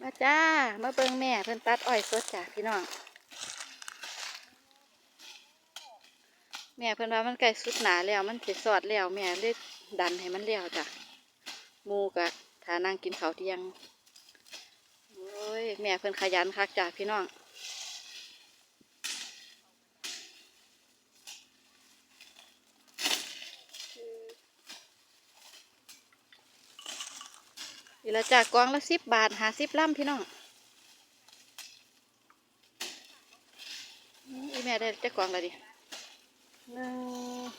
มาจ้า มาเบิ่งแม่เพิ่นตัดอ้อยสดจ้ะพี่น้อง แม่เพิ่นว่ามันใกล้สุดหนาแล้ว มันสิสอดแล้วแม่เลยดันให้มันแล้วจ้ะมูกะทานั่งกินข้าเที่ยง โอ้ย แม่เพิ่นขยันคักจ้ะพี่น้อง อีละจากกองละสิบบาทหาสิบล่ำพี่น้องอีแม่ได้จะกองละดิหนึ่ง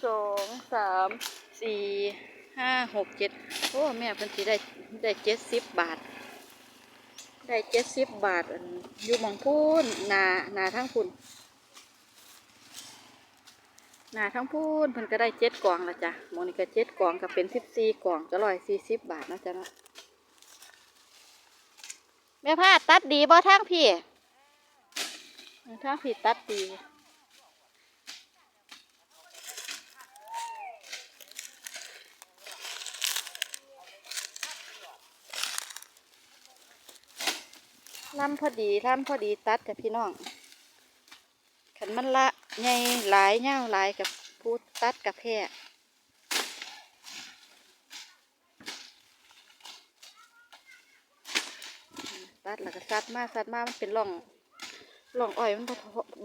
สองสามสี่ห้าหกเจ็ดโอ้แม่เพิ่นสิได้ได้เจ็ดสิบบาท ได้เจ็ดสิบบาทอยู่มองพูนนานาทั้งพูนนาทั้งพูนเพิ่นก็ได้เจ็ดกล่องละจ้ะมองนี่ก็เจ็ดกล่องก็เป็นสิบสี่กล่องก็ร้อยสี่สิบบาทนะจ้ะเนาะ แม่พาดตัดดีบ่ทางพี่ทางพี่ตัดดีลำพอดีลำพอดีตัดกับพี่น้องขันมันละใหญ่หลายเงาวหลายกับพูดตัดกับแพร่ ตัดแล้วก็ซัดมาซัดมามันเป็นร่องร่องอ้อยมัน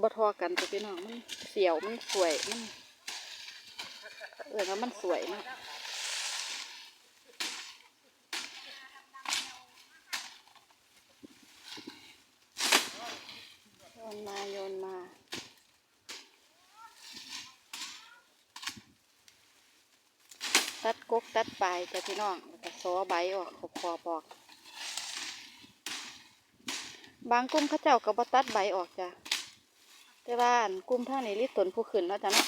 บ่ทอกันจ้ะพี่น้องมันเสียวมันสวยมันเออแล้วมันสวยเนาะโยนมาโยนมาตัดกกตัดปลายจ้ะพี่น้องแล้วก็ซอใบออกขอบคอบอก บางกลุ่มเขาเจ้าก็บ่ตัดใบออกจ้ะแต่ว่านกลุ่มท่างนี้รีดต้นผู้ขึ้นเนาะจ้ะเนาะ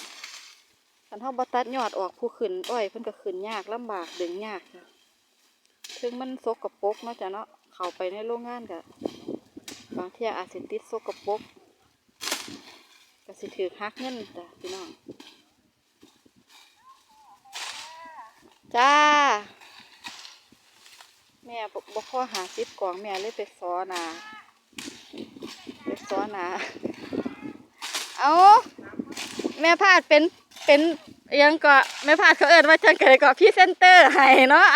คันเฮาบ่ตัดยอดออกผู้ขึ้นอ้อยเพิ่นก็ขึ้นยากลำบากดึงยากจ้ะถึงมันสกปรกเนาะจ้ะเนาะเข้าไปในโรงงานก็บางเที่ยอาจสิติดสกปกก็สิถือหักเงินจ้ะพี่น้องจ้า แม่บ่พอหาซิบกล่องแม่เลยไปซ้อนา ไปซ้อนาเอาแม่พาดเป็นเป็นอิหยังก็แม่พาดเขาเอิ้นว่าจังไกก็พี่เซนเตอร์ให้เนาะ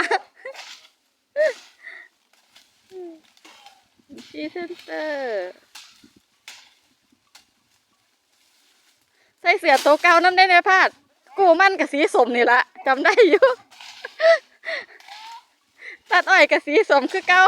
พี่เซนเตอร์ใส่เสื้อตัวเก่านั่นได้แม่พาดกูมั่นกับสีสมนี่ละจำได้อยู่ตัดอ้อยกับสีสมคือเก่า